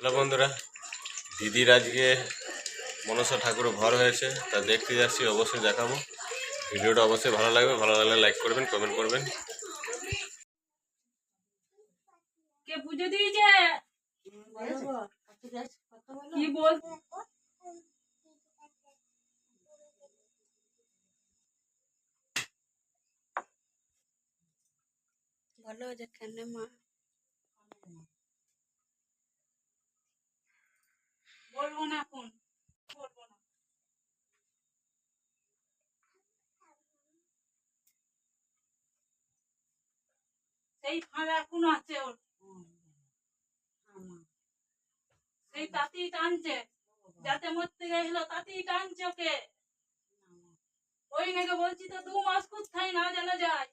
Hello বন্ধুরা দিদির আজকে মনসা ঠাকুর ঘর হয়েছে তা দেখতে যাচ্ছি অবশ্যই দেখাবো। ভিডিওটা অবশ্যই ভালো লাগবে ভালো লাগলে লাইক করবেন কমেন্ট করবেন। কে পুজো দিয়েছে? কি বল? বলো যেখানে মা বলব না এখন বলব না সেই ফাঁড়া এখনও আছে ওর। সেই তাঁতি টানছে, যাতে মরতে গেছিল তাঁতি টানছে ওকে। ওই নাকি বলছি তো, দু মাস কোথায় না জানা যায়?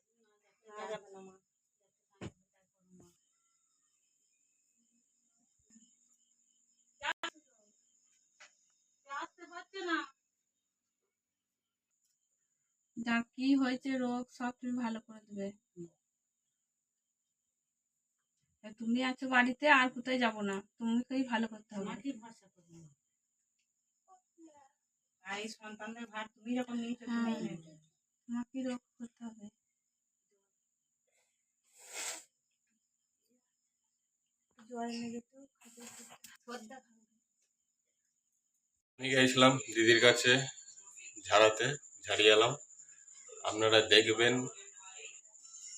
যা কি হয়েছে রোগ, সব তুমি ভালো করে দেবে। তুমি আছো বাড়িতে আর কোথায় যাব না? তোমাকেই ভালো করতে হবে। আর এই সন্তানদের ভার তুমি যখন নিয়েছো হ্যাঁ। তোমাকেই করতে হবে। তো আমি গেছিলাম দিদির কাছে ঝাড়াতে ঝাড়িয়ে এলাম। আপনারা দেখবেন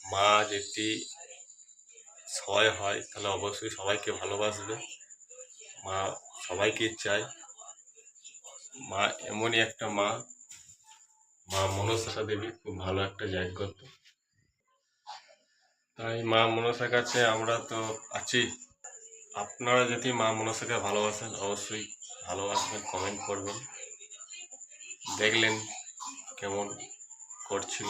মা যদি ছয় হয়, তাহলে অবশ্যই সবাইকে ভালোবাসবে। মা সবাইকে চায়। মা এমনই একটা মা। মা মনসা দেবী খুব ভালো একটা জাগ্রত। তাই মা মনসার কাছে আমরা তো আছি। আপনারা যদি মা মনসাকে ভালোবাসেন, অবশ্যই ভালোবাসবেন কমেন্ট করবেন। দেখলেন কেমন করছিল।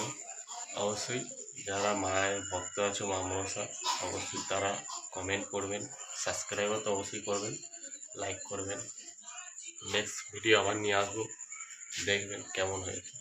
অবশ্যই যারা মায়ের ভক্ত আছে, মা মনসা, অবশ্যই তারা কমেন্ট করবেন সাবস্ক্রাইবও তো অবশ্যই করবেন লাইক করবেন। নেক্সট ভিডিও আবার নিয়ে আসব, দেখবেন কেমন হয়েছে।